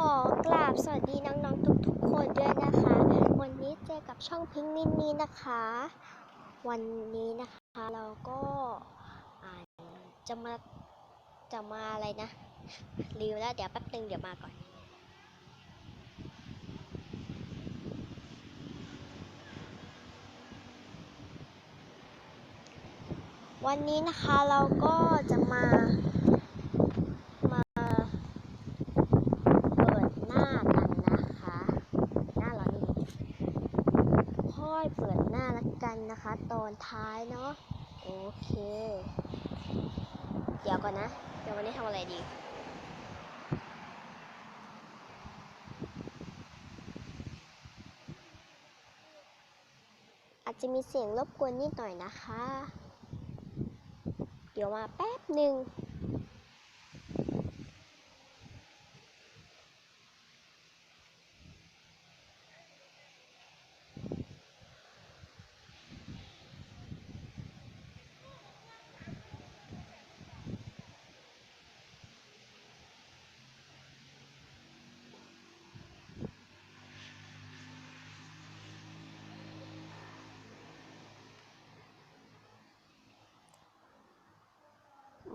ขอกราบสวัสดีน้องๆทุกๆคนด้วยนะคะ วันนี้เจอกับช่องพิงมินนี่นะคะ วันนี้นะคะเราก็จะมาจะมาอะไรนะรีวแล้วเดี๋ยวแป๊บนึงเดี๋ยวมาก่อน วันนี้นะคะเราก็จะมาเปิดหน้ากันนะคะ หน้าเรานี่ค่อยเปิดหน้าละ กันนะคะ ตอนท้ายเนาะโอเค เดี๋ยวก่อนนะ เดี๋ยววันนี้ทำอะไรดีอาจจะมีเสียงรบกวนนิดหน่อยนะคะ เดี๋ยวมาแป๊บหนึ่ง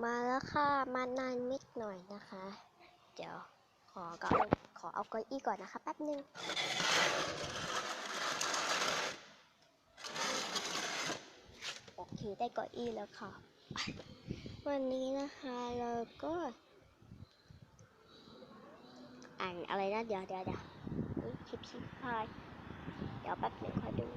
มาแล้วค่ะ มานานนิดหน่อยนะคะ เดี๋ยวขอก็เอาขอเอาเก้าอี้ก่อนนะคะแป๊บหนึ่งโอเคได้เก้าอี้แล้วค่ะ วันนี้นะคะเราก็ อ่านอะไรนะเดี๋ยวเดี๋ยวเดี๋ยวคลิปชิพายเดี๋ยวแป๊บหนึ่งขอยดู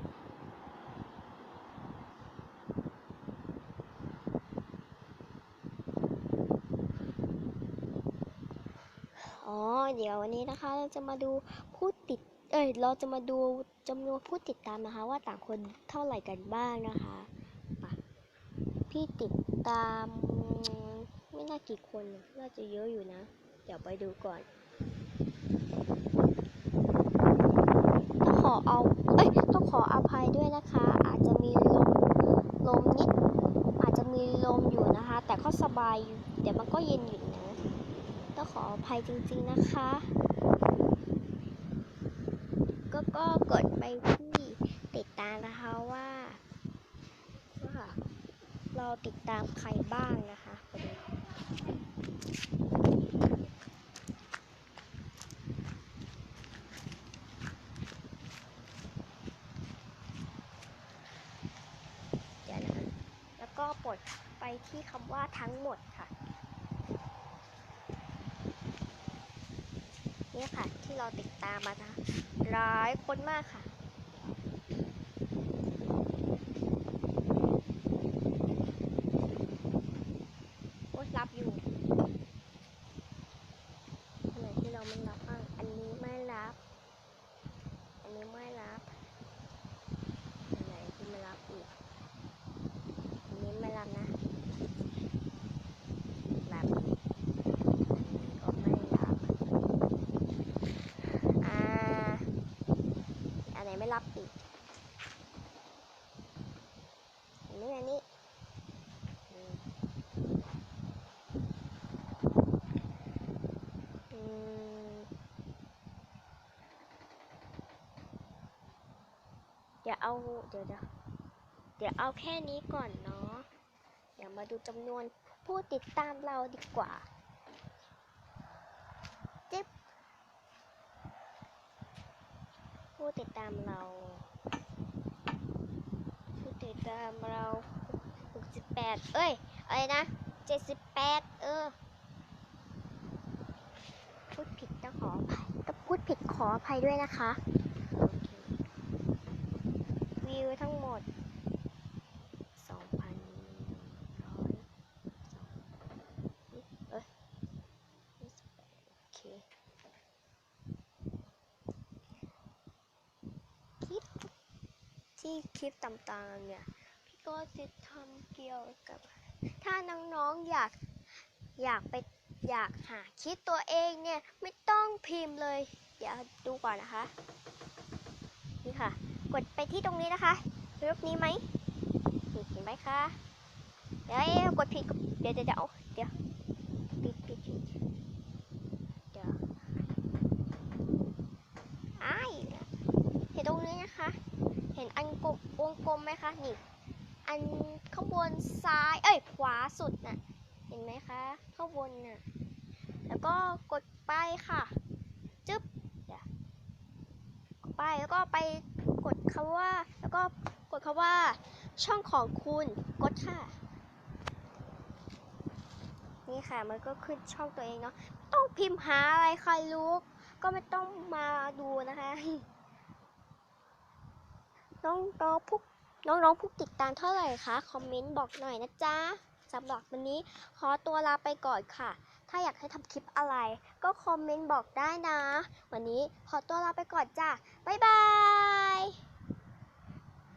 เดี๋ยววันนี้นะคะเราจะมาดูผู้ติด เอ้ย เราจะมาดูจำนวนผู้ติดตามนะคะ ว่าต่างคนเท่าไหร่กันบ้างนะคะพี่ติดตามไม่น่ากี่คน น่าจะเยอะอยู่นะ เดี๋ยวไปดูก่อนต้องขอเอา เอ้ย ต้องขออภัยด้วยนะคะ อาจจะมีลม ลมนิด อาจจะมีลมอยู่นะคะ แต่ก็สบายอยู่เดี๋ยวมันก็เย็นอยู่นะ ขออภัยจริงๆนะคะ ก็ก็กดไปที่ติดตามนะคะว่าว่าเราติดตามใครบ้างนะคะไปดูเดี๋ยวนะคะแล้วก็กดไปที่คำว่าทั้งหมดค่ะ เนี่ยค่ะ ที่เราติดตามมานะหลายคนมากค่ะ โอ๊ยรับอยู่อันไหนที่เราไม่รับบ้างอันนี้ไม่รับ อันนี้ไม่รับ อันไหนที่ไม่รับอีก อันนี้ไม่รับนะ รับ อันนี้ก็ไม่รับ อ่า อันไหนไม่ รับอีกอันนี้อันนี้เดี๋ยวเอาเดี๋ยวเดี๋ยวเดี๋ยวเอาแค่นี้ก่อนเนาะ เดี๋ยวมาดูจำนวนผู้ติดตามเราดีกว่า จิ๊บ ผู้ ติดตามเรา ผู้ติดตามเรา68 เอ้ย อะไรนะ 78 เออ พูดผิดต้องขออภัยต้องพูดผิดขออภัยด้วยนะคะ วิวทั้งหมด 2,100เอ้ยโอเค คลิป ที่คลิปต่างๆเนี่ย พี่ก็จะทำเกี่ยวกับ ถ้าน้องๆอยากอยากไปอยากหาคลิปตัวเองเนี่ย ไม่ต้องพิมพ์เลย เดี๋ยวดูก่อนนะคะ นี่ค่ะ กดไปที่ตรงนี้นะคะรูปนี้ไหมเห็นไหมคะ เดี๋ยวกดผิดเดี๋ยวเดี๋ยวเดี๋ยว งกลมไหมคะ นี่ อันข้างบนซ้าย เอ้ย ขวาสุดน่ะ เห็นไหมคะ ข้างบนน่ะ แล้วก็กดไปค่ะ จึ๊บเดี๋ยวกดไปแล้วก็ไปกดคำว่า แล้วก็กดคำว่า ช่องของคุณ กดค่ะ นี่ค่ะ มันก็ขึ้นช่องตัวเองเนาะ ต้องพิมพ์หาอะไรใครรู้ก็ไม่ต้องมาดูนะคะ น้องน้องๆผู้น้อง น้องๆผู้ติดตามเท่าไหร่คะ คอมเมนต์บอกหน่อยนะจ๊ะสำหรับวันนี้ขอตัวลาไปก่อนค่ะ ถ้าอยากให้ทำคลิปอะไร ก็คอมเมนต์บอกได้นะ วันนี้ขอตัวลาไปก่อนจ้ะ บ๊ายบาย